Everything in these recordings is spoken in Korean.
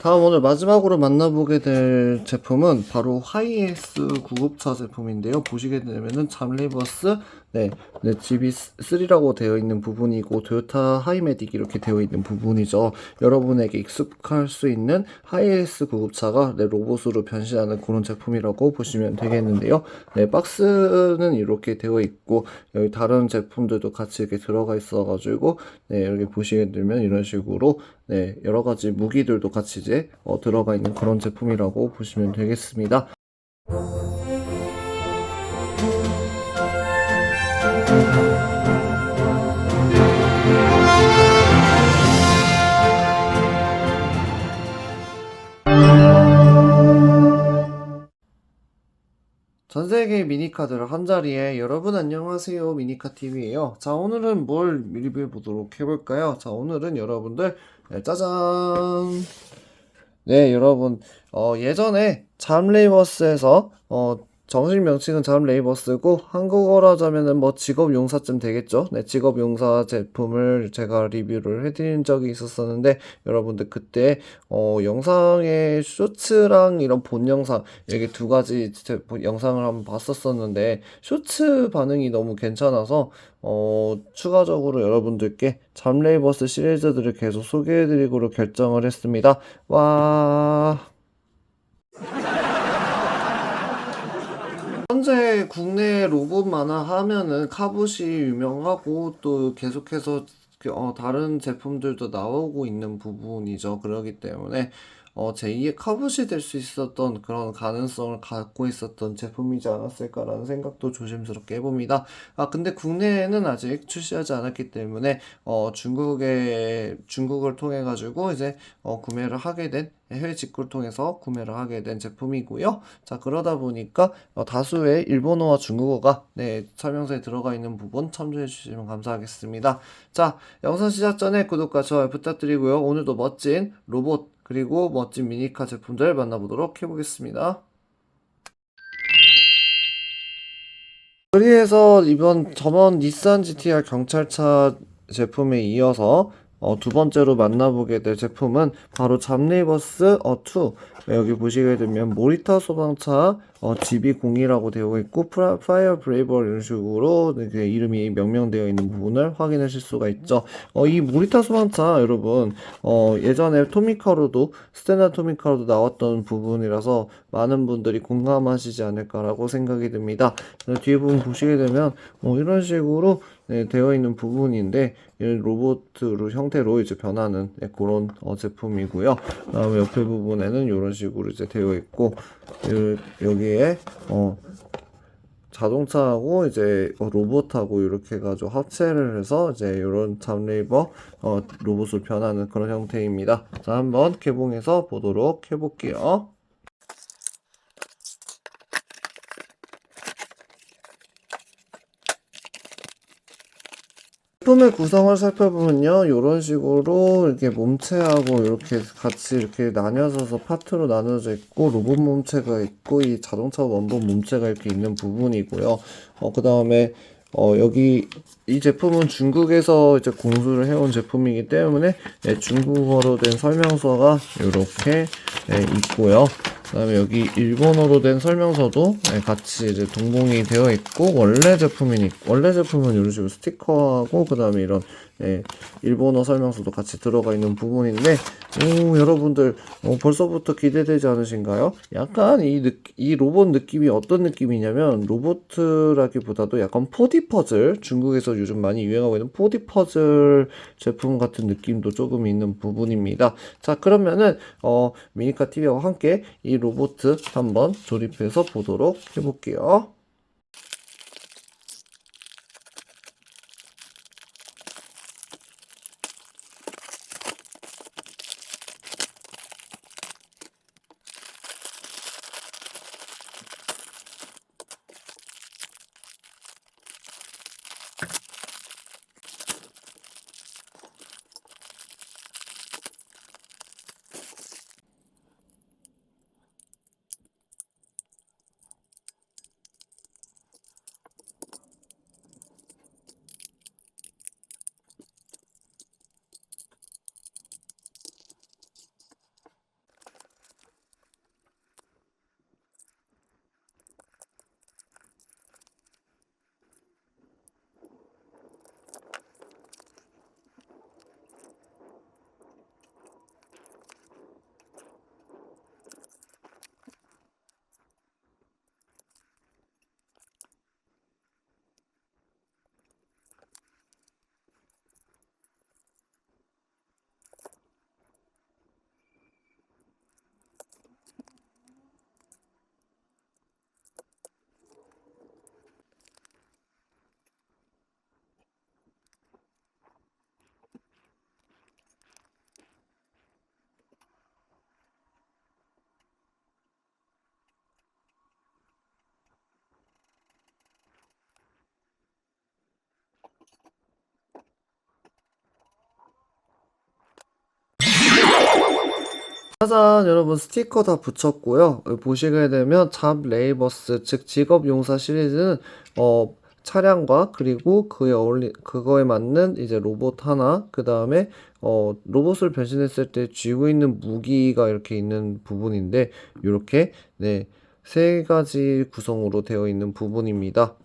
다음 오늘 마지막으로 만나보게 될 제품은 바로 하이에스 구급차 제품인데요. 보시게 되면은 잠리버스 네, 네, GB3라고 되어 있는 부분이고 도요타 하이메딕 이렇게 되어 있는 부분이죠. 여러분에게 익숙할 수 있는 하이에스 구급차가 네, 로봇으로 변신하는 그런 제품이라고 보시면 되겠는데요. 네, 박스는 이렇게 되어 있고 여기 다른 제품들도 같이 이렇게 들어가 있어가지고 네, 이렇게 보시게 되면 이런 식으로 네, 여러 가지 무기들도 같이 이제 어, 들어가 있는 그런 제품이라고 보시면 되겠습니다. 전 세계 미니카들 한 자리에 여러분 안녕하세요 미니카 TV예요. 자 오늘은 뭘 리뷰해 보도록 해볼까요? 자 오늘은 여러분들 네, 짜잔 네 여러분 어, 예전에 잠레이버스에서 어, 정식 명칭은 잠레이버스고 한국어로 하자면은 뭐 직업 용사쯤 되겠죠. 네 직업 용사 제품을 제가 리뷰를 해드린 적이 있었었는데 여러분들 그때 어, 영상의 쇼츠랑 이런 본 영상 이렇게 두 가지 제- 영상을 한번 봤었었는데 쇼츠 반응이 너무 괜찮아서 어, 추가적으로 여러분들께 잠레이버스 시리즈들을 계속 소개해드리기로 결정을 했습니다. 와. 현재 국내 로봇 만화 하면은 카봇이 유명하고 또 계속해서 그, 어, 다른 제품들도 나오고 있는 부분이죠. 그렇기 때문에 어, 제2의 카봇이 될 수 있었던 그런 가능성을 갖고 있었던 제품이지 않았을까라는 생각도 조심스럽게 해봅니다. 아, 근데 국내에는 아직 출시하지 않았기 때문에 어, 중국에 중국을 통해 가지고 이제 어, 구매를 하게 된 해외 직구를 통해서 구매를 하게 된 제품이고요. 자, 그러다 보니까 어, 다수의 일본어와 중국어가 네, 설명서에 들어가 있는 부분 참조해 주시면 감사하겠습니다. 자, 영상 시작 전에 구독과 좋아요 부탁드리고요. 오늘도 멋진 로봇 그리고 멋진 미니카 제품들 만나보도록 해보겠습니다. 그리해서 이번 저번 닛산 GTR 경찰차 제품에 이어서 어, 두 번째로 만나보게 될 제품은 바로 잠리버스 어, 2 여기 보시게 되면 모리타 소방차 어, GB02라고 되어 있고 프라, 파이어 브레이버 이런 식으로 이렇게 이름이 명명되어 있는 부분을 확인하실 수가 있죠. 어, 이 모리타 소방차 여러분 어, 예전에 토미카로도 스테나 토미카로도 나왔던 부분이라서 많은 분들이 공감하시지 않을까라고 생각이 듭니다. 어, 뒤에 부분 보시게 되면 어, 이런 식으로 네, 되어 있는 부분인데 로봇으로 형태로 이제 변하는 네, 그런 어, 제품이고요. 그다음에 옆에 부분에는 이런 식으로 이제 되어 있고 요- 여기에 어, 자동차하고 이제 어, 로봇하고 이렇게 해가지고 합체를 해서 이제 이런 잠레이버 어, 로봇으로 변하는 그런 형태입니다. 자, 한번 개봉해서 보도록 해볼게요. 제품의 구성을 살펴보면요, 이런 식으로 이렇게 몸체하고 이렇게 같이 이렇게 나뉘어져서 파트로 나눠져 있고 로봇 몸체가 있고 이 자동차 원본 몸체가 이렇게 있는 부분이고요. 어, 그 다음에 어, 여기 이 제품은 중국에서 이제 공수를 해온 제품이기 때문에 네, 중국어로 된 설명서가 이렇게 네, 있고요. 그 다음에 여기 일본어로 된 설명서도 네, 같이 이제 동봉이 되어 있고 원래 제품이니 원래 제품은 이런 식으로 스티커하고 그 다음에 이런 예, 일본어 설명서도 같이 들어가 있는 부분인데 오 여러분들 어, 벌써부터 기대되지 않으신가요? 약간 이, 느, 이 로봇 느낌이 어떤 느낌이냐면 로봇라기보다도 약간 4D 퍼즐 중국에서 요즘 많이 유행하고 있는 4D 퍼즐 제품 같은 느낌도 조금 있는 부분입니다. 자 그러면은 어, 미니카 TV와 함께 이 로봇 한번 조립해서 보도록 해볼게요. 짜잔 여러분 스티커 다 붙였고요 보시게 되면 잡 레이버스 즉 직업 용사 시리즈는 어 차량과 그리고 그에 어울리 그거에 맞는 이제 로봇 하나 그 다음에 어 로봇을 변신했을 때 쥐고 있는 무기가 이렇게 있는 부분인데 이렇게 네 세 가지 구성으로 되어 있는 부분입니다.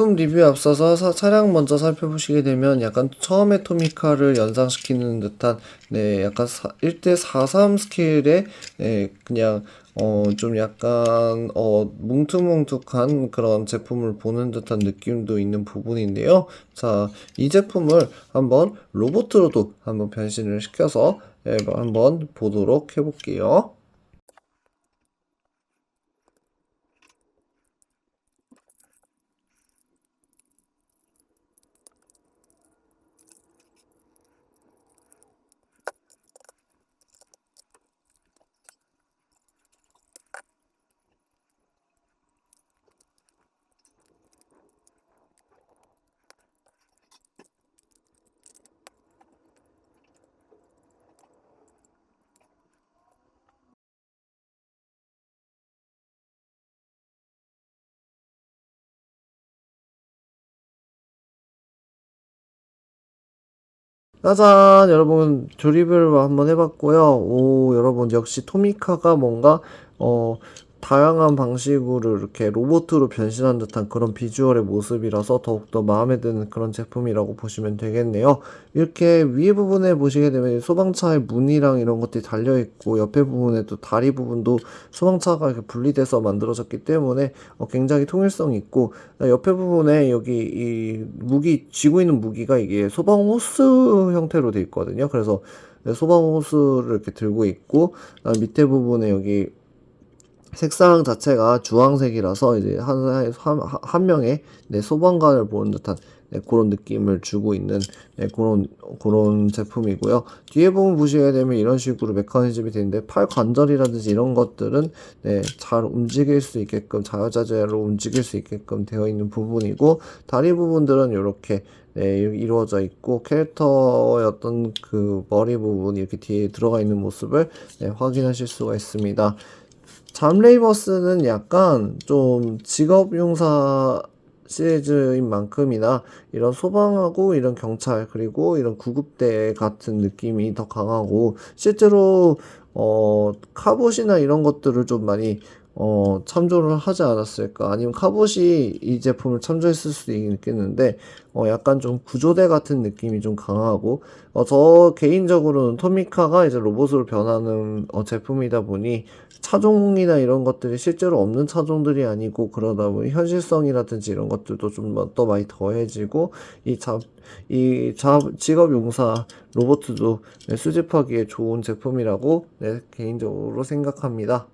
제품 리뷰에 앞서서 사- 차량 먼저 살펴보시게 되면 약간 처음에 토미카를 연상시키는 듯한 네 약간 1대 43 스케일의 네 그냥 어 좀 약간 어 뭉툭뭉툭한 그런 제품을 보는 듯한 느낌도 있는 부분인데요. 자, 이 제품을 한번 로봇으로도 한번 변신을 시켜서 예, 한번 보도록 해볼게요. 짜잔 여러분. 조립을 한번 해봤고요. 오 여러분. 역시 토미카가 뭔가 어 다양한 방식으로 이렇게 로봇으로 변신한 듯한 그런 비주얼의 모습이라서 더욱더 마음에 드는 그런 제품이라고 보시면 되겠네요 이렇게 위에 부분에 보시게 되면 소방차의 문이랑 이런 것들이 달려있고 옆에 부분에 또 다리 부분도 소방차가 이렇게 분리돼서 만들어졌기 때문에 어, 굉장히 통일성 있고 옆에 부분에 여기 이 무기 쥐고 있는 무기가 이게 소방 호스 형태로 돼 있거든요. 그래서 소방 호스를 이렇게 들고 있고 그다음 밑에 부분에 여기 색상 자체가 주황색이라서 이제 한, 한, 한 명의 네, 소방관을 보는 듯한 네, 그런 느낌을 주고 있는 네, 그런 그런 제품이고요. 뒤에 부분 보시게 되면 이런 식으로 메커니즘이 되는데 팔 관절이라든지 이런 것들은 네, 잘 움직일 수 있게끔 자유자재로 움직일 수 있게끔 되어 있는 부분이고 다리 부분들은 이렇게 네, 이루어져 있고 캐릭터의 어떤 그 머리 부분이 이렇게 뒤에 들어가 있는 모습을 네, 확인하실 수가 있습니다. 잠레이버스는 약간 좀 직업용사 시리즈인 만큼이나 이런 소방하고 이런 경찰 그리고 이런 구급대 같은 느낌이 더 강하고 실제로 어 카봇이나 이런 것들을 좀 많이 어 참조를 하지 않았을까. 아니면 카봇이 이 제품을 참조했을 수도 있겠는데 어 약간 좀 구조대 같은 느낌이 좀 강하고 어 저 개인적으로는 토미카가 이제 로봇으로 변하는 어 제품이다 보니 차종이나 이런 것들이 실제로 없는 차종들이 아니고 그러다 보니 현실성이라든지 이런 것들도 좀 더 많이 더해지고 이 잡, 이 잡, 직업 용사 로봇도 네, 수집하기에 좋은 제품이라고 네, 개인적으로 생각합니다.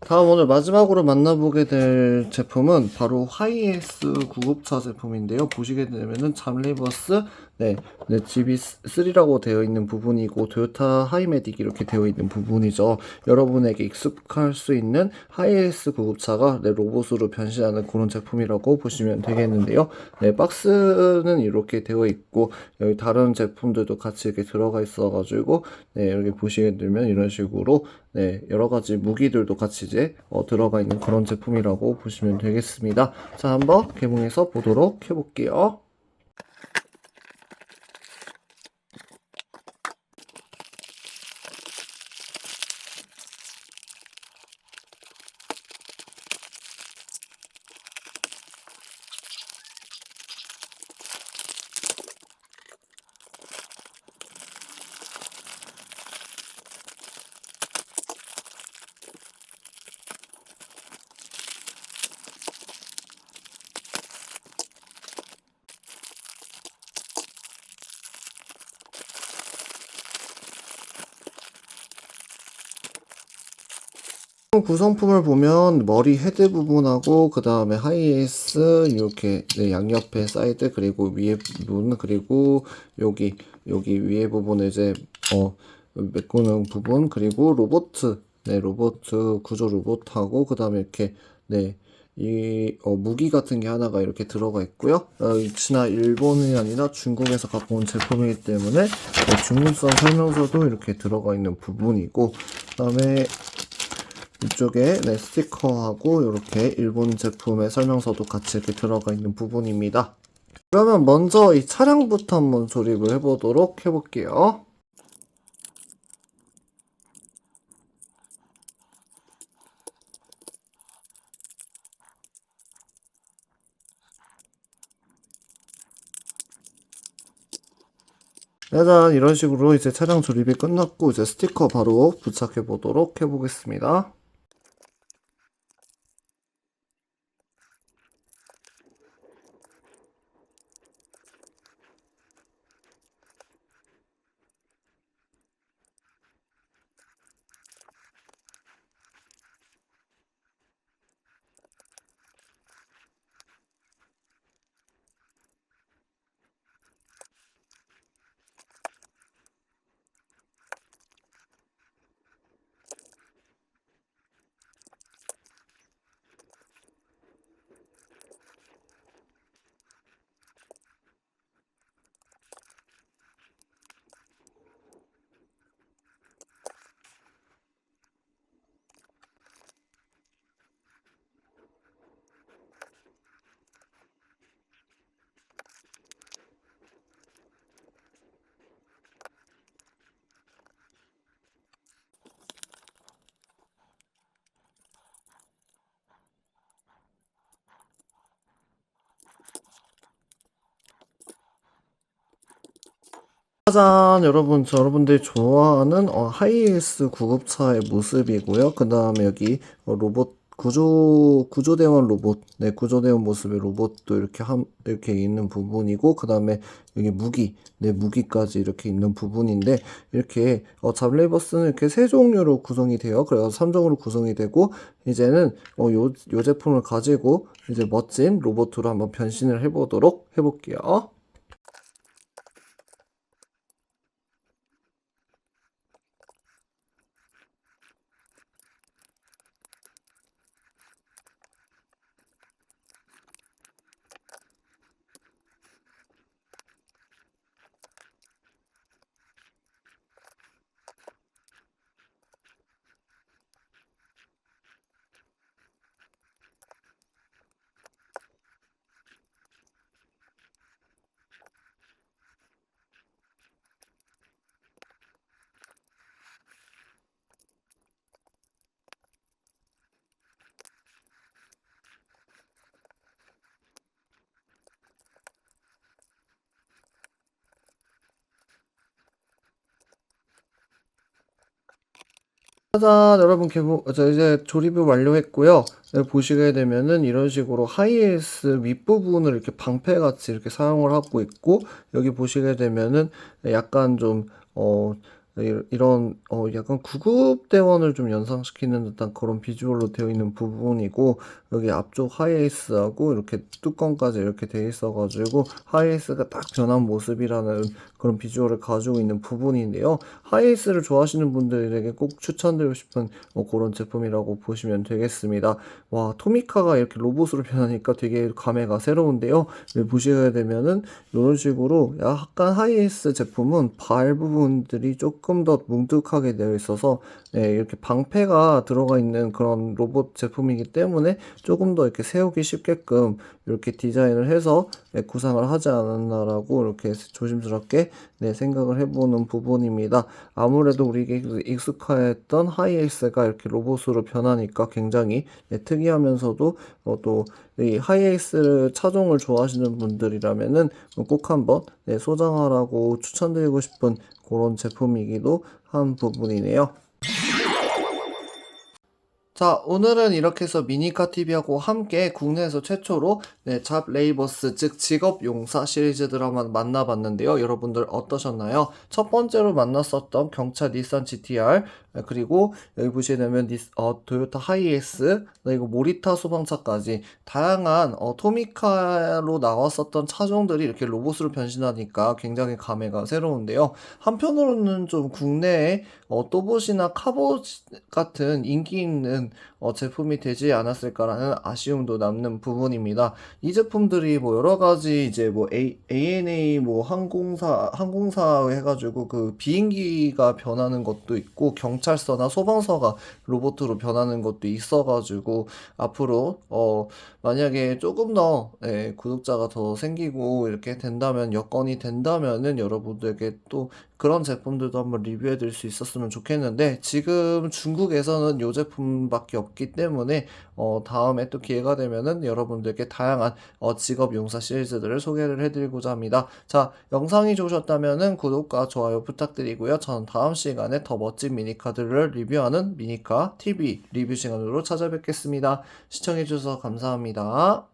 다음 오늘 마지막으로 만나보게 될 제품은 바로 하이에스 구급차 제품인데요. 보시게 되면은 잠레버스 네, 네, GB3라고 되어 있는 부분이고 도요타 하이메딕 이렇게 되어 있는 부분이죠. 여러분에게 익숙할 수 있는 하이에스 구급차가 네, 로봇으로 변신하는 그런 제품이라고 보시면 되겠는데요. 네, 박스는 이렇게 되어 있고 여기 다른 제품들도 같이 이렇게 들어가 있어가지고 네, 여기 보시게 되면 이런 식으로 네, 여러 가지 무기들도 같이 이제 어, 들어가 있는 그런 제품이라고 보시면 되겠습니다. 자, 한번 개봉해서 보도록 해볼게요. 구성품을 보면 머리 헤드 부분하고 그 다음에 하이에스 이렇게 네, 양옆에 사이드 그리고 위에 부분 그리고 여기 여기 위에 부분에 이제 어 메꾸는 부분 그리고 로보트 네 로보트 구조 로봇하고 그 다음에 이렇게 네 이 어, 무기 같은 게 하나가 이렇게 들어가 있고요. 어, 역시나 일본이 아니라 중국에서 갖고 온 제품이기 때문에 어, 중국산 설명서도 이렇게 들어가 있는 부분이고 그다음에 이쪽에 네, 스티커하고 이렇게 일본 제품의 설명서도 같이 이렇게 들어가 있는 부분입니다. 그러면 먼저 이 차량부터 한번 조립을 해보도록 해볼게요. 짜잔 이런 식으로 이제 차량 조립이 끝났고 이제 스티커 바로 부착해 보도록 해보겠습니다. 짜잔 여러분. 저 여러분들이 좋아하는 어, 하이에스 구급차의 모습이고요. 그 다음에 여기 어, 로봇 구조 구조대원 로봇. 네 구조대원 모습의 로봇도 이렇게 한 이렇게 있는 부분이고 그 다음에 여기 무기. 네 무기까지 이렇게 있는 부분인데 이렇게 어, 잡레이버스는 이렇게 세 종류로 구성이 돼요. 그래서 3종으로 구성이 되고 이제는 어, 요, 요 제품을 가지고 이제 멋진 로봇으로 한번 변신을 해보도록 해볼게요. 짜잔 여러분 개봉 저 이제 조립을 완료했고요. 네, 보시게 되면은 이런 식으로 하이에스 윗부분을 이렇게 방패같이 이렇게 사용을 하고 있고 여기 보시게 되면은 약간 좀 어 이런 어 약간 구급대원을 좀 연상시키는 듯한 그런 비주얼로 되어 있는 부분이고 여기 앞쪽 하이에이스하고 이렇게 뚜껑까지 이렇게 되어 있어가지고 하이에이스가 딱 변한 모습이라는 그런 비주얼을 가지고 있는 부분인데요. 하이에이스를 좋아하시는 분들에게 꼭 추천드리고 싶은 뭐 그런 제품이라고 보시면 되겠습니다. 와 토미카가 이렇게 로봇으로 변하니까 되게 감회가 새로운데요. 보시게 되면은 이런 식으로 약간 하이에이스 제품은 발 부분들이 조금 더 뭉툭하게 되어 있어서 네, 이렇게 방패가 들어가 있는 그런 로봇 제품이기 때문에 조금 더 이렇게 세우기 쉽게끔 이렇게 디자인을 해서 네, 구상을 하지 않았나라고 이렇게 조심스럽게 네, 생각을 해보는 부분입니다. 아무래도 우리에게 익숙했던 하이에이스가 이렇게 로봇으로 변하니까 굉장히 네, 특이하면서도 어, 또이 하이에이스 차종을 좋아하시는 분들이라면은 꼭 한번 네, 소장하라고 추천드리고 싶은 그런 제품이기도 한 부분이네요. 자, 오늘은 이렇게 해서 미니카 TV하고 함께 국내에서 최초로 네, 잡 레이버스 즉 직업 용사 시리즈 드라마 만나봤는데요. 여러분들 어떠셨나요? 첫 번째로 만났었던 경차 닛산 GTR 그리고 여기 보시게 되면 니, 어, 토요타 하이에스 그리고 모리타 소방차까지 다양한 어, 토미카로 나왔었던 차종들이 이렇게 로봇으로 변신하니까 굉장히 감회가 새로운데요. 한편으로는 좀 국내에 어, 또봇이나 카봇 같은 인기 있는 있는 어, 제품이 되지 않았을까라는 아쉬움도 남는 부분입니다. 이 제품들이 뭐 여러 가지 이제 뭐 A, ANA 뭐 항공사 항공사 해가지고 그 비행기가 변하는 것도 있고 경찰서나 소방서가 로봇으로 변하는 것도 있어가지고 앞으로 어 만약에 조금 더 예, 구독자가 더 생기고 이렇게 된다면 여건이 된다면은 여러분들에게 또 그런 제품들도 한번 리뷰해 드릴 수 있었으면 좋겠는데 지금 중국에서는 이 제품밖에 없기 때문에 어 다음에 또 기회가 되면은 여러분들께 다양한 어 직업 용사 시리즈들을 소개를 해드리고자 합니다. 자 영상이 좋으셨다면은 구독과 좋아요 부탁드리고요. 저는 다음 시간에 더 멋진 미니카들을 리뷰하는 미니카 TV 리뷰 시간으로 찾아뵙겠습니다. 시청해주셔서 감사합니다.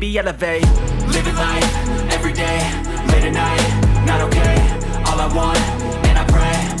elevate. Living life every day, late at night, not okay. All I want, and I pray,